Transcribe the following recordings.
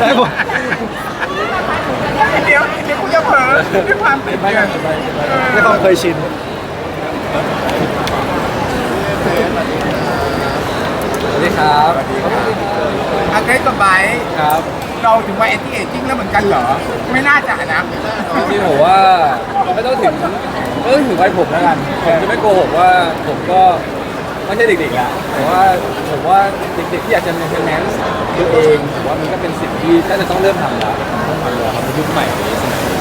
ได้หมดเดี๋ยวเดี๋ยวคุณจะเผลอด้วยความติดไม่เนี่ยไม่ไม่ไม่ไม่ต้องเคยชิน สวัสดีครับอาเกรซกับไบร์ทครับเราถึงวัยเอทีเอจิ้งแล้วเหมือนกันเหรอ ไม่น่าจะนะจริงๆผมว่าไม่ต้องถึงไม่ต้องถึงวัยผมแล้วกันผมจะไม่โกหกว่าผมก็ ไม่ใช่เด็กๆละแต่ว่าผมว่าเด็กๆที่อยากจะมีแมนตัวเองผมว่ามันก็เป็นสิ่งที่น่าจะต้องเริ่มทำแล้วต้องทำแล้วครับในยุคใหม่นี้สมัยนี้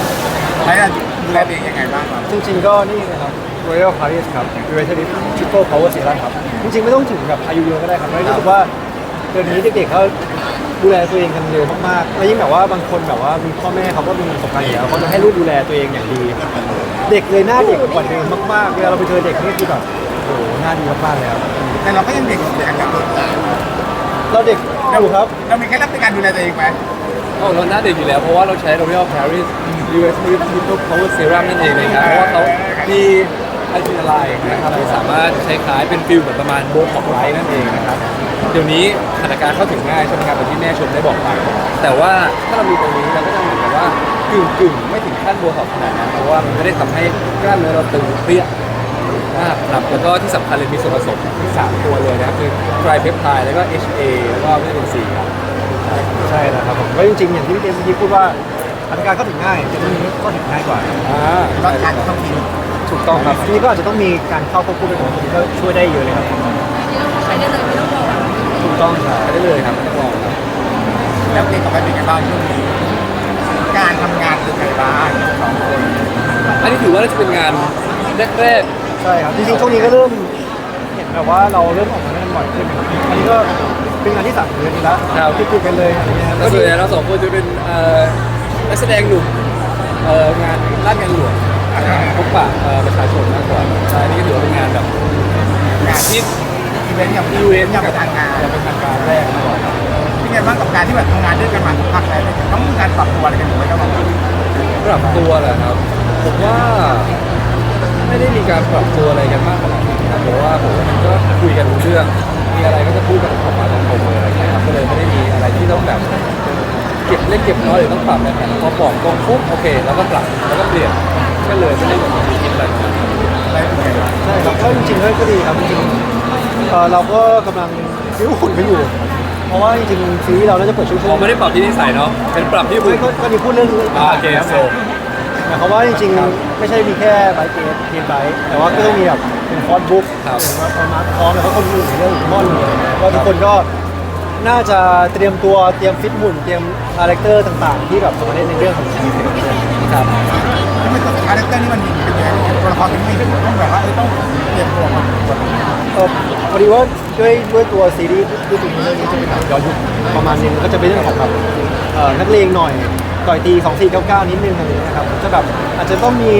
ไบร์ทดูแลตัวเองยังไงบ้างครับจริงๆก็นี่นะครับ Royal Paris ครับ u r a t e r i Triple Power Serum ครับ จริงๆ ไม่ต้องถึงแบบอายุเยอะก็ได้ครับไม่รู้สึกว่าเดี๋ยวนี้เด็กๆเขาดูแลตัวเองกันเร็วมากๆ แล้วยิ่งแบบว่าบางคนแบบว่ามีพ่อแม่เขาก็มีประสบการณ์อยู่แล้วเขาจะให้ลูกดูแลตัวเองอย่างดี เด็กเลยหน้าเด็กกว่าเดิมมากๆ เวลาเราไปเจอเด็กนี่คือแบบ โอ้โหหน้าดีมากๆเลยครับแต่เราก็ยังเด็กอยู่เหมือนกันครับเราเด็กอยู่ครับ เรามีเคล็ดลับในการดูแลตัวเองไหมโอ้เราหน้าเด็กอยู่แล้ว เพราะว่าเราใช้ L'Oreal Paris US Triple Power Serum นั่นเองนะครับเพราะว่าเขามีไอจินไลน์นะครับที่สามารถใช้คล้ายเป็นฟิลเหมือนประมาณโบท็อกไลท์นั่นเองนะครับ เดี๋ยวนี้หัตถการเข้าถึงง่ายใช่ไหมครับแบบที่แม่ชมได้บอกไป แต่ว่าถ้าเรามีตรงนี้เราก็จะเหมือนกับว่ากึ่งกึ่งๆ ไม่ถึงขั้นโบท็อกขนาดนั้น เพราะว่ามันไม่ได้ทำให้กล้ามเนื้อเราตึงเปรี้ย มากครับแล้วก็ที่สำคัญเลยมีส่วนผสมที่สามตัวเลยนะครับคือไตรเพปไทด์แล้วก็ HA แล้วก็วิตามินซีครับ ใช่แล้วครับผมก็จริงๆอย่างที่พี่เจมส์เมื่อกี้พูดว่าอัตราการเข้าถึงง่ายแต่เรื่องนี้เข้าถึงง่ายกว่าอ่าก็ทานต้องกินถูกต้องครับ ทีนี้ก็อาจจะต้องมีการเข้าควบคู่ไปก่อนทีนี้ก็ช่วยได้เยอะเลยครับใช้ได้เลยไม่ต้องรอถูกต้องครับไปได้เลยครับไม่ต้องรอครับแล้วเด็กกับไบร์ทเป็นไงบ้างช่วงนี้การทำงานเป็นไงบ้างสองคนอันนี้ถือว่าน่าจะเป็นงานแรก ใช่ครับจริงๆช่วงนี้ก็เริ่มเห็นแบบว่าเราเริ่มออกมาเล่นกันบ่อยขึ้นครับอันนี้ก็เป็นงานที่สามเดือนแล้วที่คุยกันเลยอะไรเงี้ยๆคแล้รัวบส่วนใหญ่เราสองคนจะเป็นเอ่อนักแสดงหนุ่มเอ่องานลาดงานหลวงพบปะเอ่อประชาชนมากกว่าใช่นี่ก็ถือว่าเป็นงานแบบงานที่อีเวนต์อย่างอีเวนต์อย่างเป็นทางการจะเป็นทางการแรกมากกว่าครับเป็นไงบ้างกับการที่แบบทำงานด้วยกันมาสักพักแล้วเนี่ยต้องมีการปรับตัวอะไรกันอยู่ไหมครับผมปรับตัวแหละครับผมว่า ไม่ได้มีการปรับตัวอะไรกันมากขนาดนั้นครับเพราะว่าผมว่ามันก็คุยกันรู้เรื่อง มีอะไรก็จะพูดกันออกมาตรงๆเลยอะไรเงี้ยครับก็เลยไม่ได้มีอะไรที่ต้องแบบเก็บเล็กเก็บน้อยหรือต้องปรับอะไรแบบนั้นพอบอกตรงปุ๊บโอเคเราก็ปรับแล้วก็เปลี่ยนก็เลยไม่ได้แบบมีคิดอะไรมากอะไรเป็นไงบ้างใช่ครับก็จริงๆก็ดีครับจริงๆเอ่อเราก็กำลังฟิวหุ่นกันอยู่ เพราะว่าจริงๆซีรีส์เราน่าจะเปิดช่วงอ๋อไม่ได้ปรับที่นิสัยเนาะเป็นปรับที่ๆคุไม่ณก็ก็ดีพูดเรื่องอ่าโอเคโซ หมายความว่าจริงๆ ไม่ใช่มีแค่ไบค์เกตเพียงไบค์แต่ว่าก็ต้องมีแบบเป็นฟอนต์บุ๊กครับ หรือว่าเอามาร์คพร้อมแล้วก็คนอื่นในเรื่องมอนเลยก็ทุกคนก็น่าจะเตรียมตัวเตรียมฟิตหุ่นเตรียมคาแรคเตอร์ต่างๆ ที่แบบจะมาเล่นในเรื่องของชีวิตครับที่มันตัวคาแรคเตอร์นี่มันมีเป็นยังไงตัวละครมันมีต้องแบบว่าเออต้องเตรียมตัวมาเออพอดีว่าด้วยด้วยตัวซีรีส์ด้วยตัวเรื่องนี้จะเป็นแบบย้อนยุคประมาณนึงก็จะเป็นเรื่องของแบบเอ่อนักเลงหน่อย ต่อยตี2 4 9 9 นิดนึงอะไรอย่างเงี้ยครับจะแบบอาจจะต้องมี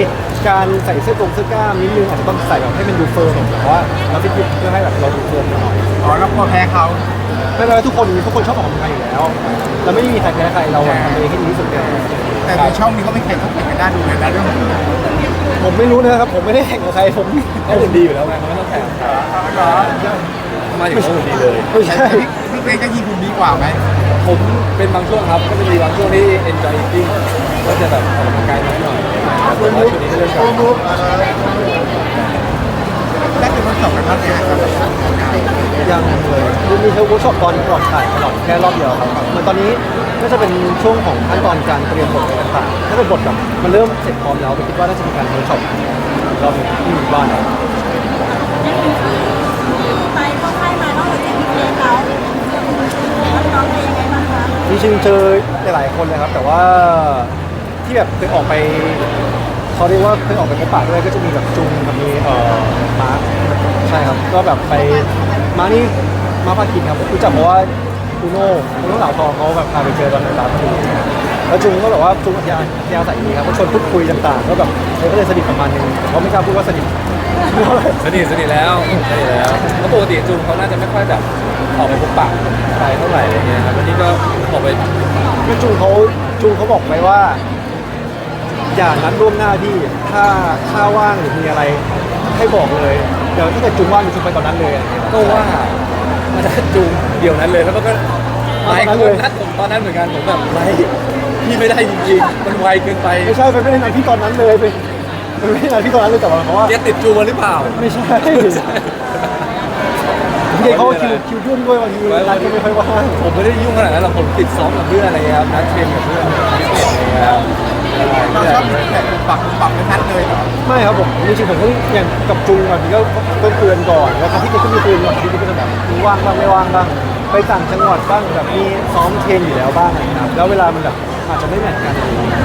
การใส่เสื้อกงเสื้อกล้ามนิดนึงอาจจะต้องใส่แบบให้มันดูเฟิร์มหน่อยแต่ว่าเราฟิตหุ่นเพื่อให้แบบเราดูเฟิร์มหน่อยอ๋อแล้วกลัวแพ้เขาไม่เป็นไรทุกคนทุกคนชอบออกกำลังกายอยู่แล้ว เราไม่มีใครแพ้ใครเราอะทำตัวเองให้ดีที่สุดเลยแต่ในช่องนี้ก็ไม่เคยเขาแข่งกันได้ดูเลยนะเรื่องนี้ผมไม่รู้นะครับผมไม่ได้แข่งกับใครผมเขาหุ่นดีอยู่แล้วไงเขาไม่ต้องแข่งเหรอมาถึงเขาหุ่นดีเลยไม่ใช่ เบนจะยิงคุณดีกว่าไหมผมเป็นบางช่วงครับ ก็จะมีบางช่วงที่ enjoy eating ก็จะแบบออกกำลังกายน้อยหน่อยแต่ว่าช่วงนี้ก็เริ่มกลับได้เป็นคนจบกันบ้างเนี่ยครับยังเลยคือมีเทอร์โวิร์กช็อปตอนก่อนถ่ายตลอดแค่รอบเดียวครับเหมือนตอนนี้ก็จะเป็นช่วงของขั้นตอนการเตรียมบทอะไรต่างๆถ้าเป็นบทแบบมันเริ่มเสร็จพร้อมแล้วไปคิดว่าน่าจะมีการเวิร์กช็อปรอบหนึงที่หมู่บ้านเรา น้องเป็นยังไงบ้างคะจริงๆเจอหลายๆคนเลยครับ แต่ว่าที่แบบเคยออกไปเขาเรียกว่าเคยออกไปพบปะด้วยก็จะมีแบบจุงกับมีเอ่อมาร์คใช่ครับ ก็แบบไปมาร์คนี่มาร์คพาคินครับรู้จักเพราะว่าอูโน่อูโน่เหล่าทองเขาแบบพาไปเจอตอนในร้านพอดีแล้วจุงก็แบบว่าจุงอัธยาอัธยาศัยดีครับก็ชวนพูดคุยต่างๆก็แบบเลยก็เลยสนิทประมาณนึงแต่เขาไม่กล้าพูดว่าสนิท สนิทสนิทแล้วสนิทแล้วเพราะปกติจูงเขาน่าจะไม่ค่อยแบบ ออกไปพบปะใครเท่าไหร่อะไรเงี้ยครับวันนี้ก็ออกไปคือจุงเขาจุงเขาบอกไว้ว่า อย่านัดล่วงหน้าพี่ถ้าถ้าว่างหรือมีอะไรให้บอกเลยเดี๋ยวถ้าเกิดจุงว่างจุงไปตอนนั้นเลยอะไรเงี้ย ก็ว่ามันจะจูงเดี๋ยวนั้นเลยแล้วมันก็หลายคนนัดผมตอนนั้นเหมือนกันผมแบบไรพี่ไม่ได้จริงๆมันไวเกินไปไม่ใช่เป็นไม่ได้นัดพี่ตอนนั้นเลยเป็นเป็นไม่ได้นัดพี่ตอนนั้นเลยแต่ว่าเพราะว่าแกติดจูมาหรือเปล่า ไม่ใช่ พี่เกเขาก็คิวคิวยุ่นด้วยบางทีร้านก็ไม่ค่อยว่างผมไม่ได้ยุ่งขนาดนั้นหรอกผมติดซ้อมกับเพื่อนอะไรเงี้ยครับนัดเทรนกับเพื่อนพิเศษอะไรเงี้ยครับเราชอบแบบปรับปรับเป็นนัดเลยเหรอไม่ครับผมจริงๆผมก็อย่างกับจุงบางทีก็ต้นเตือนก่อนแล้วครับพี่เกก็มีเตือนก่อนพี่เกก็จะแบบมีว่างบ้างไม่ว่างบ้างไปต่างจังหวัดบ้างแบบมีซ้อมเทรนอยู่แล้วบ้างอะไรอย่างเงี้ยครับแล้วเวลามันแบบอาจจะไม่แมทกันอะไรอย่างเงี้ย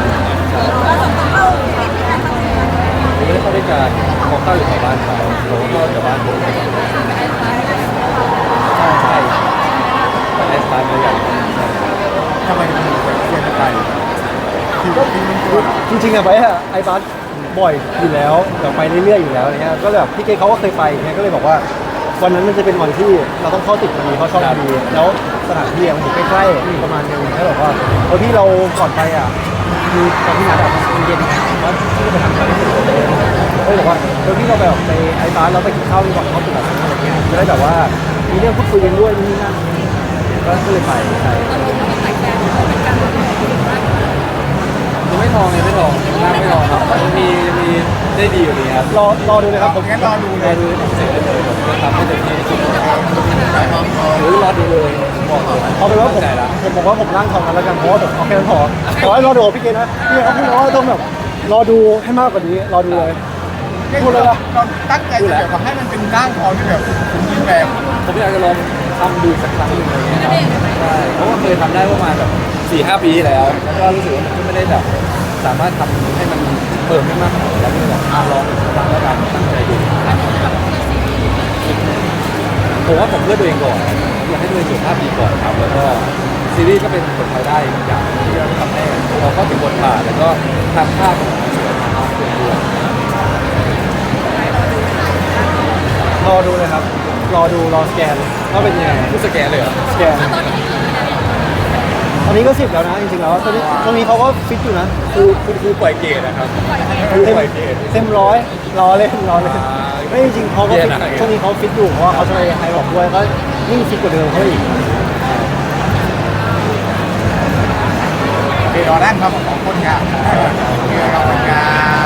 เราสองคนเข้าติดกันทำงานผมไม่ได้เข้าด้วยกันพอเข้าอยู่แถวบ้านเขาผมก็เข้าแถวบ้านผมใช่ใช่ ไอสตาร์ทด้วยกันทำไมถึงแบบเปลี่ยนไปคิวคิวมันตัวจริงๆอะไปอะไอบัสบ่อยอยู่แล้วแบบไปเรื่อยๆอยู่แล้วอะไรเงี้ยก็แบบพี่เกเขาก็เคยไปเงี้ยก็เลยบอกว่า วันนั้นมันจะเป็นวันที่เราต้องเข้าติดพอดีเขาชอบพอดีแล้วสถานที่อะมันอยู่ใกล้ๆประมาณนึงก็แบบว่าเออพี่เราก่อนไปอะมีตอนที่นัดอะมันเย็นว่าที่จะไปทำงานที่อื่นเลยก็เลยบอกว่าเออพี่เราไปแบบไปไอ้บัสเราไปกินข้าวดีกว่าเขาติดแบบอะไรเงี้ยจะได้แบบว่ามีเรื่องพูดคุยกันด้วยนี่นั่น ก็เลยไปใช่ยังไม่ทองยังไม่ทองหน้าไม่ทองครับมีมีได้ดีอยู่ดีครับรอรอดูเลยครับผมงั้นรอดูเลรอยดูผมเสร็จได้เลยผมจะทำให้เต็มที่ที่สุดหรือรอดูเลยบอกเลยเอาเป็นว่าผมใจละผมบอกว่าผมนั่งทำกันแล้วกันเพราะว่าแบบเอาแค่นั้นพอขอให้รอดูพี่เกณฑ์นะพี่เขาพูดแล้วว่าต้องแบบรอดูให้มากกว่านี้รอดูเลย พูดเลยเหรอเราตั้งใจจะแบบให้มันเป็นร่างทองที่แบบคุณยิ่งแบบผมอยากจะลอง ทำดูสักครั้งหนึ่งอะไรเงี้ยครับใช่เพราะว่าเคยทำได้ประมาณแบบสี่ห้าปีที่แล้วแล้วก็รู้สึกว่ามันก็ไม่ได้แบบสามารถทำให้มันเพิ่มขึ้นมากขนาดนั้นแล้วก็เลยแบบอะลองสักครั้งแล้วกันตั้งใจดูผมว่าผมเพื่อตัวเองก่อนอยากให้ตัวเองสุขภาพดีก่อนครับ แล้วก็ซีรีส์ก็เป็นผลพลอยได้อีกอย่างที่เราทำให้เราก็ถึงบทบาทแล้วก็ทำภาพของมันสวยงามขึ้นด้วย รอดูเลยครับ รอดูรอสแกนว่าเป็นยังไงผู้สแกนเลยเหรอสแกนตอนนี้ก็สิบแล้วนะจริงๆแล้วตอนนี้ตรงนี้เขาก็ฟิตอยู่นะครูคุณครูปล่อยเกรดนะครับครูเต็มปล่อยเกรดเต็มร้อยรอเล่นรอเล่นอ่าไม่จริงๆเขาก็ฟิตเย็นอะช่วงนี้เขาฟิตอยู่เพราะว่าเขาจะไปไฮบอกด้วยก็ยิ่งฟิตกว่าเดิมเขาอีก โอเครอด้านครับของคนค่ะโอเคขอบคุณครับ